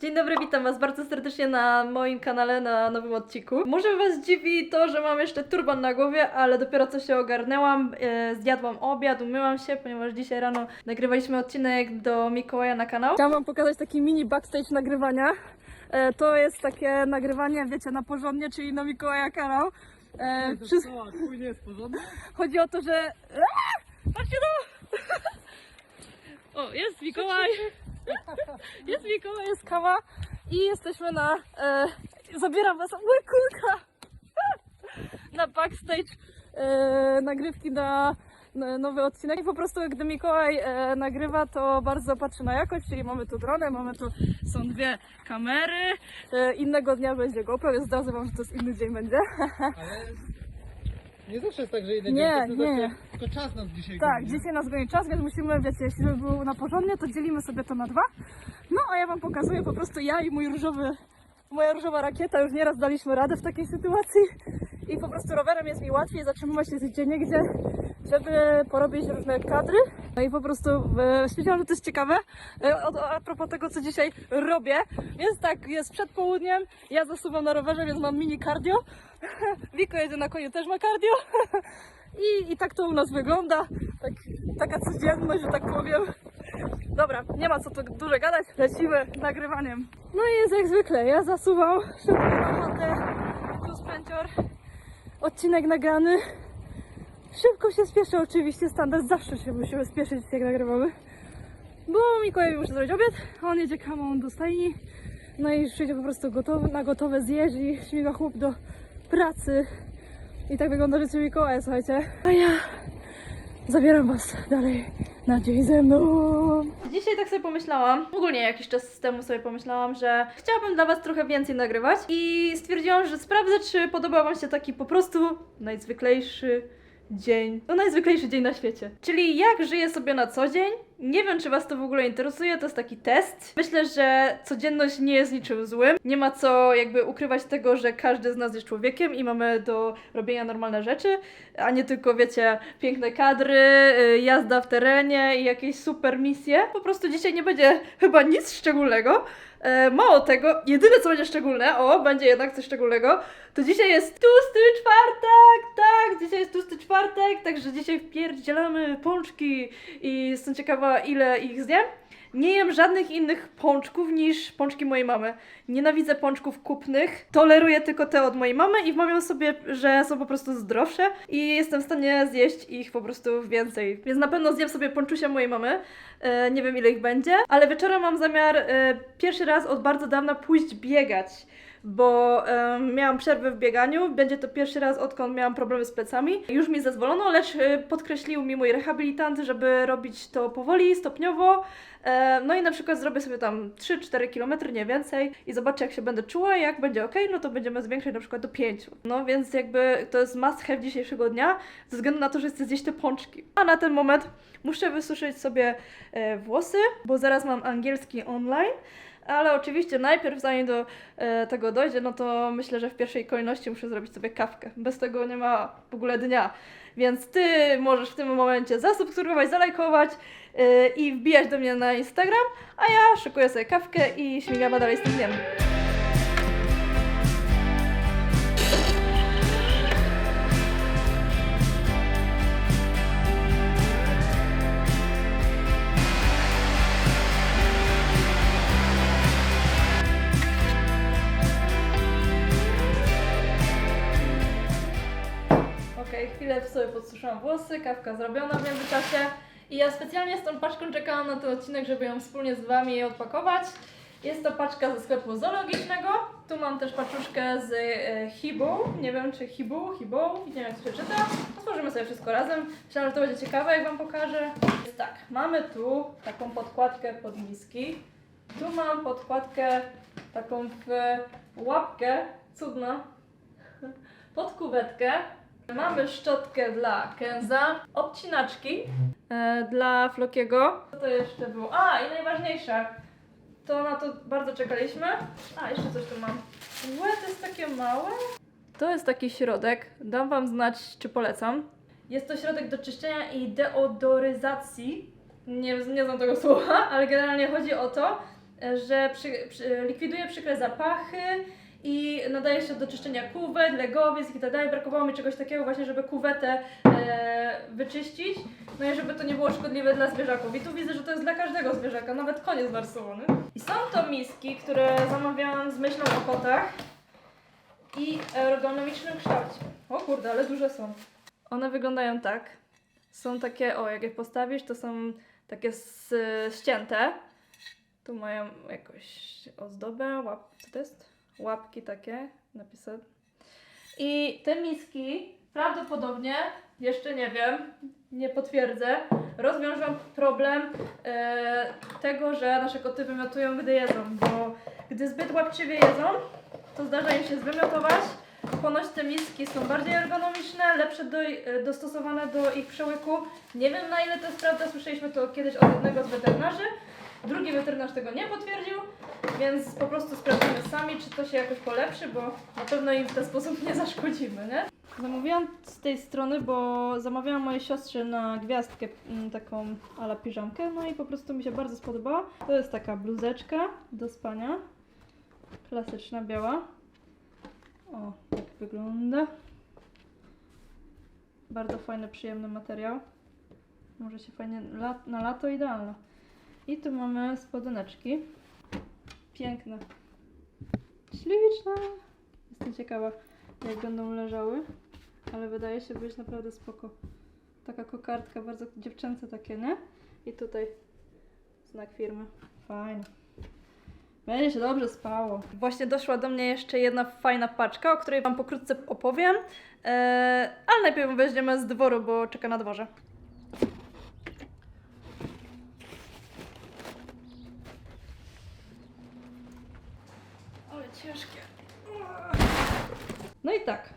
Dzień dobry, witam Was bardzo serdecznie na moim kanale, na nowym odcinku. Może Was dziwi to, że mam jeszcze turban na głowie, ale dopiero co się ogarnęłam, e, zjadłam obiad, umyłam się, ponieważ dzisiaj rano nagrywaliśmy odcinek do Mikołaja na kanał. Chciałam wam pokazać taki mini backstage nagrywania. E, to jest takie nagrywanie, wiecie, na porządnie, czyli na Mikołaja kanał. E, twój nie jest porządny? chodzi o to, że... Aaa! Patrzcie no! O, jest Mikołaj! Jest Mikołaj, jest kawa i jesteśmy na... E, zabieram was, mój kulka! Na backstage e, nagrywki na, nowy odcinek. I po prostu gdy Mikołaj e, nagrywa, to bardzo patrzy na jakość, czyli mamy tu dronę, mamy tu, są dwie kamery. E, innego dnia będzie GoPro, więc zdradzę wam, że to jest inny dzień będzie. Ale nie zawsze jest tak, że Nie, dzień to nie. Tylko czas nas dzisiaj Tak, goni, dzisiaj nas goni czas, więc musimy, wiecie, jeśli by był na porządnie, to dzielimy sobie to na dwa. No, a ja wam pokazuję po prostu ja i mój różowy, moja różowa rakieta, już nieraz daliśmy radę w takiej sytuacji i po prostu rowerem jest mi łatwiej zatrzymywać się gdzie niegdzie, żeby porobić różne kadry. No i po prostu e, stwierdziłam, że to jest ciekawe. E, o- a propos tego, co dzisiaj robię, więc tak, jest przed południem, ja zasuwam na rowerze, więc mam mini cardio. Wiko jedzie na koniu, też ma cardio. I, I tak to u nas wygląda. Tak, taka codzienność, że tak powiem. Dobra, nie ma co tu dużo gadać. Lecimy nagrywaniem. No i jest jak zwykle. Ja zasuwam szybko na chatę. Tu spęcior. Odcinek nagrany. Szybko się spieszę oczywiście. Standard zawsze się musimy spieszyć jak nagrywamy. Bo Mikołaj muszę zrobić obiad. On jedzie kamą do stajni. No i już przyjdzie po prostu gotowy, na gotowe zjeść i śmiga chłop do pracy. I tak wygląda życie Mikołaja, słuchajcie. A ja zabieram was dalej na dzień ze mną. Dzisiaj tak sobie pomyślałam, ogólnie jakiś czas temu sobie pomyślałam, że chciałabym dla Was trochę więcej nagrywać i stwierdziłam, że sprawdzę, czy podoba Wam się taki po prostu najzwyklejszy dzień. No najzwyklejszy dzień na świecie. Czyli jak żyję sobie na co dzień. Nie wiem, czy Was to w ogóle interesuje, to jest taki test. Myślę, że codzienność nie jest niczym złym. Nie ma co jakby ukrywać tego, że każdy z nas jest człowiekiem i mamy do robienia normalne rzeczy, a nie tylko, wiecie, piękne kadry, y, jazda w terenie i jakieś super misje. Po prostu dzisiaj nie będzie chyba nic szczególnego. E, mało tego, jedyne co będzie szczególne, o, będzie jednak coś szczególnego, to dzisiaj jest tłusty czwartek, tak, dzisiaj jest tłusty czwartek, także dzisiaj wpierdzielamy pączki i jestem ciekawa ile ich zjem. Nie jem żadnych innych pączków niż pączki mojej mamy. Nienawidzę pączków kupnych. Toleruję tylko te od mojej mamy i wmawiam sobie, że są po prostu zdrowsze i jestem w stanie zjeść ich po prostu więcej. Więc na pewno zjem sobie pączusia mojej mamy. E, nie wiem ile ich będzie, ale wieczorem mam zamiar e, pierwszy raz od bardzo dawna pójść biegać. Bo e, miałam przerwę w bieganiu, będzie to pierwszy raz odkąd miałam problemy z plecami. Już mi zezwolono, lecz e, podkreślił mi mój rehabilitant, żeby robić to powoli, stopniowo. E, No i na przykład zrobię sobie tam 3-4 km, nie więcej i zobaczę jak się będę czuła, jak będzie ok, no to będziemy zwiększać na przykład do 5. No więc jakby to jest must have dzisiejszego dnia, ze względu na to, że chcę zjeść te pączki. A na ten moment muszę wysuszyć sobie e, włosy, bo zaraz mam angielski online. Ale oczywiście najpierw, zanim do e, tego dojdzie, no to myślę, że w pierwszej kolejności muszę zrobić sobie kawkę. Bez tego nie ma w ogóle dnia. Więc ty możesz w tym momencie zasubskrybować, zalajkować e, i wbijać do mnie na Instagram, a ja szykuję sobie kawkę i śmigamy dalej z tym dniem. Chwilę sobie podsuszyłam włosy, kawka zrobiona w międzyczasie. I ja specjalnie z tą paczką czekałam na ten odcinek, żeby ją wspólnie z Wami odpakować. Jest to paczka ze sklepu zoologicznego. Tu mam też paczuszkę z e, Hibou. Nie wiem czy Hibou, Hibou, nie wiem jak to się czyta. Otworzymy sobie wszystko razem. Myślałam, że to będzie ciekawe, jak Wam pokażę. Jest tak, mamy tu taką podkładkę pod miski. Tu mam podkładkę taką w łapkę, cudna, pod kuwetkę. Mamy szczotkę dla Kenza, obcinaczki e, dla Flokiego. Co to jeszcze było? A, i najważniejsze, to na to bardzo czekaliśmy. A, jeszcze coś tu mam. Łe, to jest takie małe. To jest taki środek, dam Wam znać, czy polecam. Jest to środek do czyszczenia i deodoryzacji. Nie, nie znam tego słowa, ale generalnie chodzi o to, że przy, przy, likwiduje przykre zapachy i nadaje się do czyszczenia kuwet, legowiec i tak dalej. Brakowało mi czegoś takiego właśnie, żeby kuwetę e, wyczyścić, no i żeby to nie było szkodliwe dla zwierzaków. I tu widzę, że to jest dla każdego zwierzaka, nawet koń jest. I są to miski, które zamawiałam z myślą o kotach i ergonomicznym kształcie. O kurde, ale duże są. One wyglądają tak. Są takie, o jak je postawisz, to są takie ścięte. Tu mają jakąś ozdobę, łap, co to jest? Łapki takie, napisy. I te miski prawdopodobnie, jeszcze nie wiem, nie potwierdzę, rozwiążą problem e, tego, że nasze koty wymiotują, gdy jedzą, bo gdy zbyt łapczywie jedzą, to zdarza im się zwymiotować. Ponoć te miski są bardziej ergonomiczne, lepsze do, e, dostosowane do ich przełyku. Nie wiem na ile to jest prawda, słyszeliśmy to kiedyś od jednego z weterynarzy. Drugi weterynarz tego nie potwierdził, więc po prostu sprawdzimy sami, czy to się jakoś polepszy, bo na pewno im w ten sposób nie zaszkodzimy, nie? Zamówiłam z tej strony, bo zamawiałam mojej siostrze na gwiazdkę mm, taką ala piżamkę, no i po prostu mi się bardzo spodobała. To jest taka bluzeczka do spania, klasyczna biała. O, tak wygląda. Bardzo fajny, przyjemny materiał. Może się fajnie na lato idealne. I tu mamy spodeneczki. Piękne. Śliczne. Jestem ciekawa, jak będą leżały. Ale wydaje się być naprawdę spoko. Taka kokardka, bardzo dziewczęce takie, nie? I tutaj znak firmy. Fajne. Będzie się dobrze spało. Właśnie doszła do mnie jeszcze jedna fajna paczka, o której Wam pokrótce opowiem. Eee, ale najpierw weźmiemy z dworu, bo czeka na dworze. Ale ciężkie. No i tak.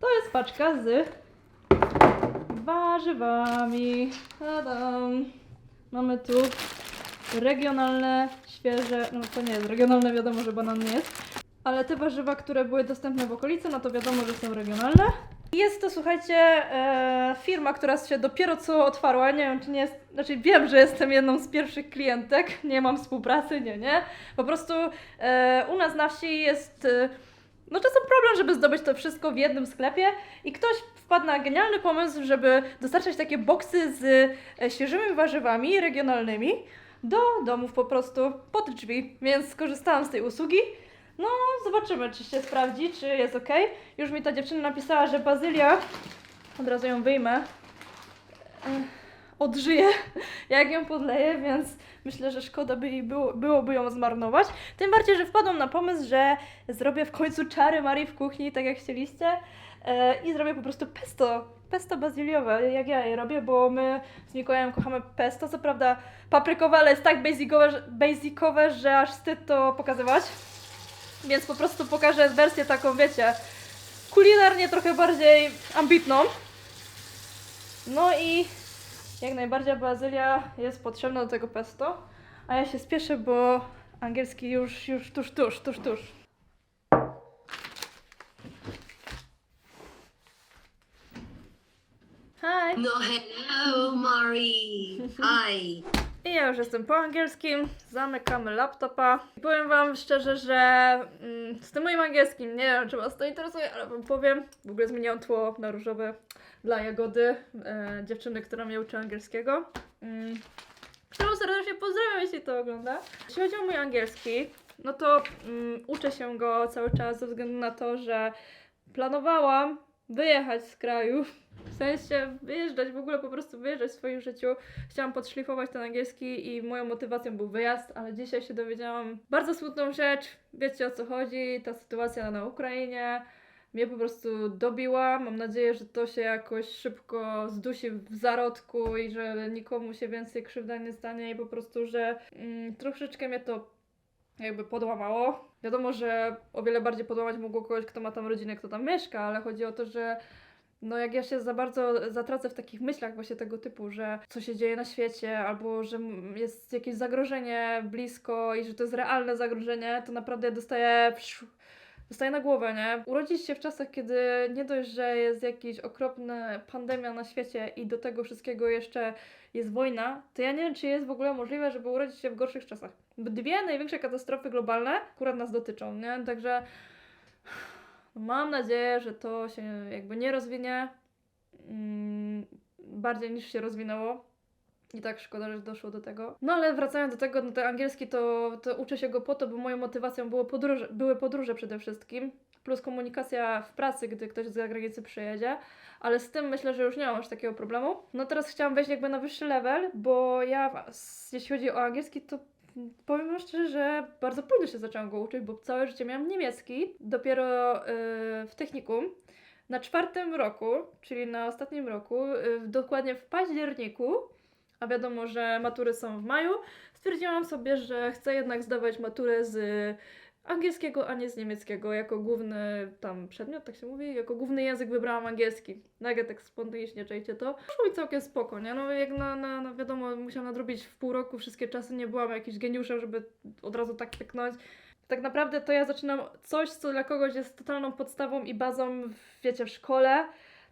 To jest paczka z warzywami. Tadam. Mamy tu regionalne, świeże, no to nie jest regionalne, wiadomo, że banan nie jest. Ale te warzywa, które były dostępne w okolicy, no to wiadomo, że są regionalne. Jest to, słuchajcie, e, firma, która się dopiero co otwarła. Nie wiem, czy nie jest. Znaczy, wiem, że jestem jedną z pierwszych klientek. Nie mam współpracy, nie, nie. Po prostu e, u nas na wsi jest. E, no czasem problem, żeby zdobyć to wszystko w jednym sklepie i ktoś wpadł na genialny pomysł, żeby dostarczać takie boksy z e, świeżymi warzywami regionalnymi do domów po prostu pod drzwi, więc skorzystałam z tej usługi. No, zobaczymy, czy się sprawdzi, czy jest ok. Już mi ta dziewczyna napisała, że bazylia, od razu ją wyjmę, e, odżyje, jak ją podleję, więc myślę, że szkoda by było, byłoby ją zmarnować. Tym bardziej, że wpadłam na pomysł, że zrobię w końcu czary Marii w kuchni, tak jak chcieliście, e, i zrobię po prostu pesto, pesto bazyliowe, jak ja je robię, bo my z Mikołajem kochamy pesto, co prawda paprykowe, ale jest tak basicowe, basicowe, że aż wstyd to pokazywać. Więc po prostu pokażę wersję taką, wiecie, kulinarnie trochę bardziej ambitną. No i jak najbardziej bazylia jest potrzebna do tego pesto. A ja się spieszę, bo angielski już, już tuż, tuż, tuż, tuż. Hi! No hello, Mari. Hi. I ja już jestem po angielskim, zamykamy laptopa. I powiem Wam szczerze, że mm, z tym moim angielskim, nie wiem czy Was to interesuje, ale Wam powiem, w ogóle zmieniłam tło na różowe dla Jagody, e, dziewczyny, która mnie uczy angielskiego. Mm, którą serdecznie pozdrawiam, jeśli to ogląda. Jeśli chodzi o mój angielski, no to mm, uczę się go cały czas ze względu na to, że planowałam wyjechać z kraju, sensie wyjeżdżać, w ogóle po prostu wyjeżdżać w swoim życiu. Chciałam podszlifować ten angielski i moją motywacją był wyjazd, ale dzisiaj się dowiedziałam bardzo smutną rzecz. Wiecie o co chodzi, ta sytuacja na Ukrainie mnie po prostu dobiła. Mam nadzieję, że to się jakoś szybko zdusi w zarodku i że nikomu się więcej krzywda nie stanie i po prostu, że mm, troszeczkę mnie to jakby podłamało. Wiadomo, że o wiele bardziej podłamać mogło kogoś, kto ma tam rodzinę, kto tam mieszka, ale chodzi o to, że no jak ja się za bardzo zatracę w takich myślach właśnie tego typu, że co się dzieje na świecie, albo że jest jakieś zagrożenie blisko i że to jest realne zagrożenie, to naprawdę dostaję psz- dostaje na głowę, nie? Urodzić się w czasach, kiedy nie dość, że jest jakaś okropna pandemia na świecie i do tego wszystkiego jeszcze jest wojna, to ja nie wiem, czy jest w ogóle możliwe, żeby urodzić się w gorszych czasach. Dwie największe katastrofy globalne akurat nas dotyczą, nie? Także mam nadzieję, że to się jakby nie rozwinie mm, bardziej niż się rozwinęło. I tak szkoda, że doszło do tego. No ale wracając do tego, no to angielski to, to uczę się go po to, bo moją motywacją było podróże, były podróże przede wszystkim, plus komunikacja w pracy, gdy ktoś z zagranicy przyjedzie, ale z tym myślę, że już nie mam aż takiego problemu. No teraz chciałam wejść jakby na wyższy level, bo ja, jeśli chodzi o angielski, to powiem szczerze, że bardzo późno się zaczęłam go uczyć, bo całe życie miałam niemiecki, dopiero yy, w technikum. Na czwartym roku, czyli na ostatnim roku, yy, dokładnie w październiku, a wiadomo, że matury są w maju, stwierdziłam sobie, że chcę jednak zdawać maturę z angielskiego, a nie z niemieckiego, jako główny tam przedmiot, tak się mówi, jako główny język wybrałam angielski. Nagle tak spontanicznie, czajcie to. Poszło mi całkiem spoko, nie? No jak na, na, na wiadomo, musiałam nadrobić w pół roku wszystkie czasy, nie byłam jakimś geniuszem, żeby od razu tak pyknąć. Tak naprawdę to ja zaczynam coś, co dla kogoś jest totalną podstawą i bazą, wiecie, w szkole,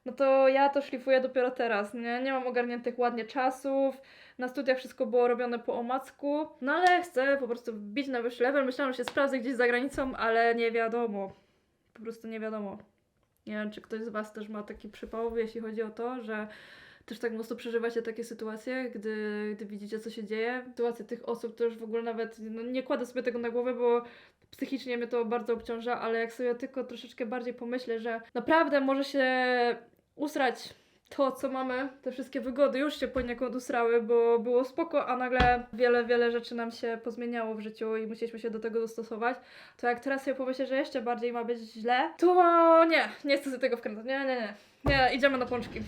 no to ja to szlifuję dopiero teraz, nie? Nie mam ogarniętych ładnie czasów, na studiach wszystko było robione po omacku, no ale chcę po prostu bić na wyższy level. Myślałam, że się sprawdzę gdzieś za granicą, ale nie wiadomo. Po prostu nie wiadomo. Nie wiem, czy ktoś z Was też ma taki przypał, jeśli chodzi o to, że też tak mocno przeżywacie takie sytuacje, gdy, gdy widzicie, co się dzieje. Sytuacje tych osób to już w ogóle nawet no, nie kładę sobie tego na głowę, bo psychicznie mnie to bardzo obciąża, ale jak sobie tylko troszeczkę bardziej pomyślę, że naprawdę może się usrać to, co mamy, te wszystkie wygody już się poniekąd usrały, bo było spoko, a nagle wiele, wiele rzeczy nam się pozmieniało w życiu i musieliśmy się do tego dostosować, to jak teraz sobie pomyślę, że jeszcze bardziej ma być źle, to nie, nie chcę sobie tego wkręcać, nie, nie, nie, nie, idziemy na pączki.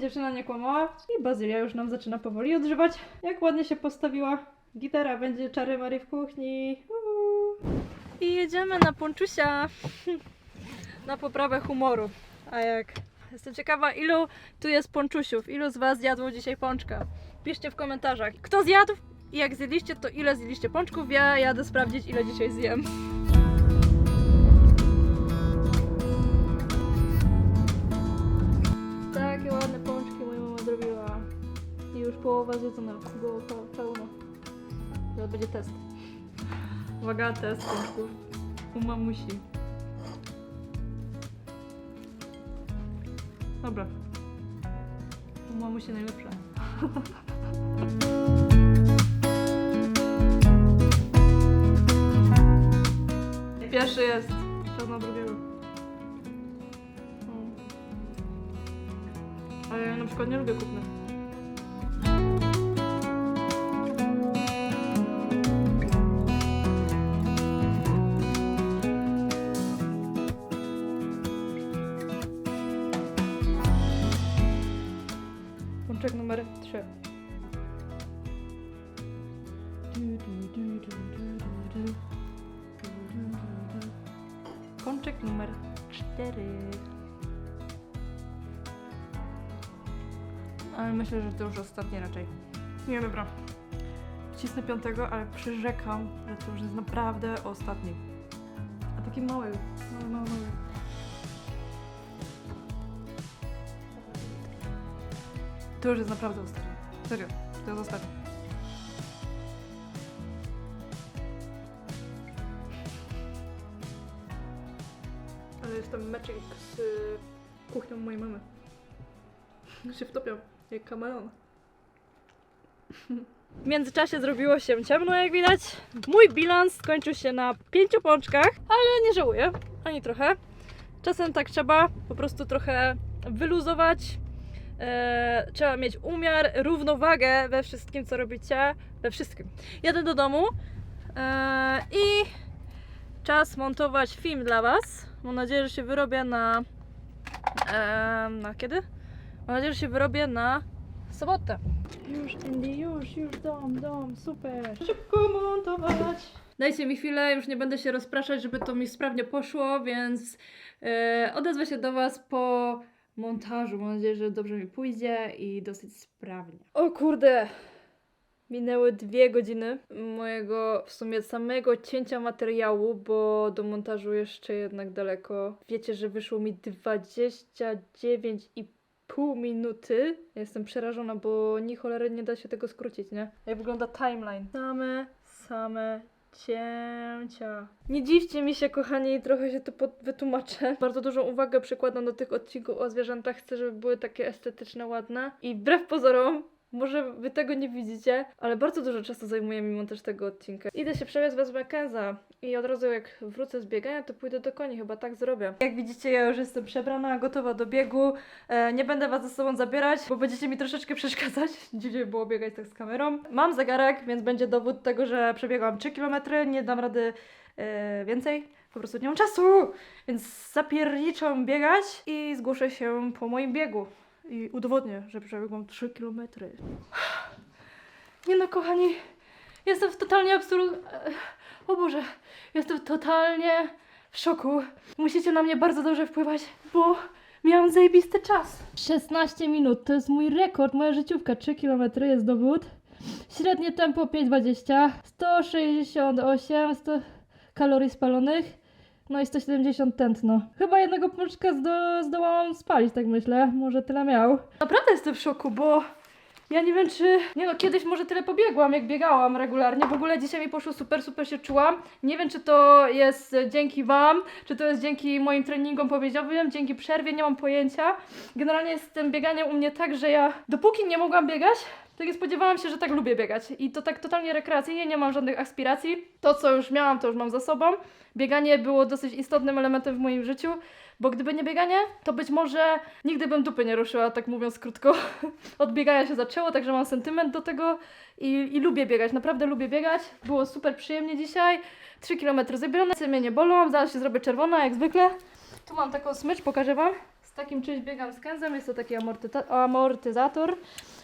Dziewczyna nie kłamała i Bazylia już nam zaczyna powoli odżywać. Jak ładnie się postawiła. Gitara będzie czary Mary w kuchni. Uhu. I jedziemy na ponczusia. na poprawę humoru. A jak? Jestem ciekawa, ilu tu jest ponczusiów? Ilu z Was zjadło dzisiaj pączka? Piszcie w komentarzach. Kto zjadł? I jak zjedliście, to ile zjedliście pączków? Ja jadę sprawdzić, ile dzisiaj zjem. Takie ładne pączki moja mama zrobiła. I już połowa zjedzona. Było pe- pełno. Teraz będzie test. Uwaga, test pączków. U mamusi. Dobra. U mamusi najlepsze. Pierwszy jest. Czas na drugiego. Mm. Ale ja na przykład nie lubię kupny. 3. Pączek numer 4. Ale myślę, że to już ostatni raczej. Nie, dobra. Wcisnę piątego, ale przyrzekam, że to już jest naprawdę ostatni. A taki mały, mały, mały, mały. To już jest naprawdę ostatni. Serio, to jest. Ale jest tam matching z y, kuchnią mojej mamy. się wtopią, jak kameleon. W międzyczasie zrobiło się ciemno, jak widać. Mój bilans skończył się na pięciu pączkach, ale nie żałuję, ani trochę. Czasem tak trzeba po prostu trochę wyluzować. E, trzeba mieć umiar, równowagę we wszystkim, co robicie. We wszystkim. Jadę do domu e, i czas montować film dla Was. Mam nadzieję, że się wyrobię na. E, na kiedy? Mam nadzieję, że się wyrobię na sobotę. Już, Andy, już, już, dom, dom, super. Szybko montować. Dajcie mi chwilę, już nie będę się rozpraszać, żeby to mi sprawnie poszło, więc e, odezwę się do Was po montażu. Mam nadzieję, że dobrze mi pójdzie i dosyć sprawnie. O kurde! Minęły dwie godziny mojego w sumie samego cięcia materiału, bo do montażu jeszcze jednak daleko. Wiecie, że wyszło mi 29,5 minuty. Ja Jestem przerażona, bo ni cholery nie da się tego skrócić, nie? Jak wygląda timeline? Same, same cięcia. Nie dziwcie mi się, kochani, trochę się to wytłumaczę. Bardzo dużą uwagę przykładam do tych odcinków o zwierzętach. Chcę, żeby były takie estetyczne, ładne. I wbrew pozorom, może wy tego nie widzicie, ale bardzo dużo czasu zajmuje mi montaż tego odcinka. Idę się przebiec, wezmę Kenza i od razu jak wrócę z biegania, to pójdę do koni, chyba tak zrobię. Jak widzicie, ja już jestem przebrana, gotowa do biegu. E, nie będę was ze sobą zabierać, bo będziecie mi troszeczkę przeszkadzać. Dziwnie było biegać tak z kamerą. Mam zegarek, więc będzie dowód tego, że przebiegłam 3 km, nie dam rady e, więcej. Po prostu nie mam czasu, więc zapierniczam biegać i zgłoszę się po moim biegu. I udowodnię, że przebiegłam 3 km. Nie no, kochani, jestem w totalnie absurd... O Boże, jestem totalnie w szoku. Musicie na mnie bardzo dobrze wpływać, bo miałam zajebisty czas. 16 minut, to jest mój rekord, moja życiówka. 3 km jest dowód. Średnie tempo 5,20, 168 100 kalorii spalonych, no i 170 tętno. Chyba jednego pączka zdo, zdołałam spalić, tak myślę. Może tyle miał. Naprawdę jestem w szoku, bo ja nie wiem, czy. Nie no, kiedyś może tyle pobiegłam, jak biegałam regularnie. W ogóle dzisiaj mi poszło super, super się czułam. Nie wiem, czy to jest dzięki Wam, czy to jest dzięki moim treningom powiedziowym, dzięki przerwie, nie mam pojęcia. Generalnie jest z tym bieganiem u mnie tak, że ja dopóki nie mogłam biegać, to nie spodziewałam się, że tak lubię biegać. I to tak totalnie rekreacyjnie, nie mam żadnych aspiracji. To, co już miałam, to już mam za sobą. Bieganie było dosyć istotnym elementem w moim życiu, bo gdyby nie bieganie, to być może nigdy bym dupy nie ruszyła, tak mówiąc krótko. Od biegania się zaczęło, także mam sentyment do tego i, i lubię biegać, naprawdę lubię biegać. Było super przyjemnie dzisiaj. 3 km zebrane, mnie nie bolą, zaraz się zrobię czerwona, jak zwykle. Tu mam taką smycz, pokażę Wam. Takim czymś biegam z kęzem, jest to taki amortyzator.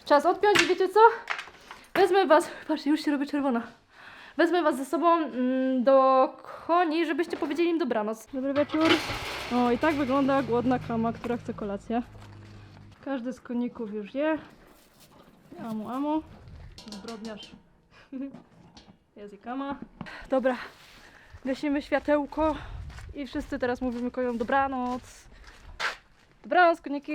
Czas odpiąć i wiecie co? Wezmę Was, patrzcie, już się robi czerwona. Wezmę Was ze sobą mm, do koni, żebyście powiedzieli im dobranoc. Dobry wieczór. O, i tak wygląda głodna kama, która chce kolację. Każdy z koników już je. Amu, amu. Zbrodniarz. Jest i kama. Dobra, gasimy światełko i wszyscy teraz mówimy koniom dobranoc. Dobranoc, koniki.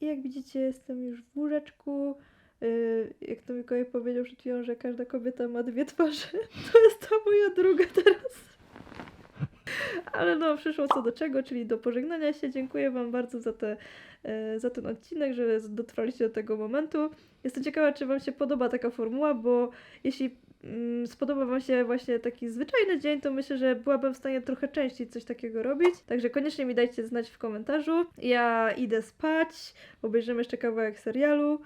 I jak widzicie, jestem już w łóżeczku. Yy, jak to Mikołaj powiedział przed chwilą, że każda kobieta ma dwie twarze, to jest ta moja druga teraz. Ale no, przyszło co do czego, czyli do pożegnania się. Dziękuję Wam bardzo za, te, e, za ten odcinek, że dotrwaliście do tego momentu. Jestem ciekawa, czy Wam się podoba taka formuła, bo jeśli spodoba Wam się właśnie taki zwyczajny dzień, to myślę, że byłabym w stanie trochę częściej coś takiego robić. Także koniecznie mi dajcie znać w komentarzu. Ja idę spać, obejrzymy jeszcze kawałek serialu.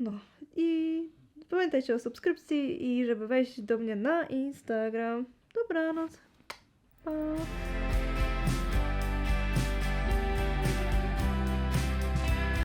No i pamiętajcie o subskrypcji i żeby wejść do mnie na Instagram. Dobranoc. Pa.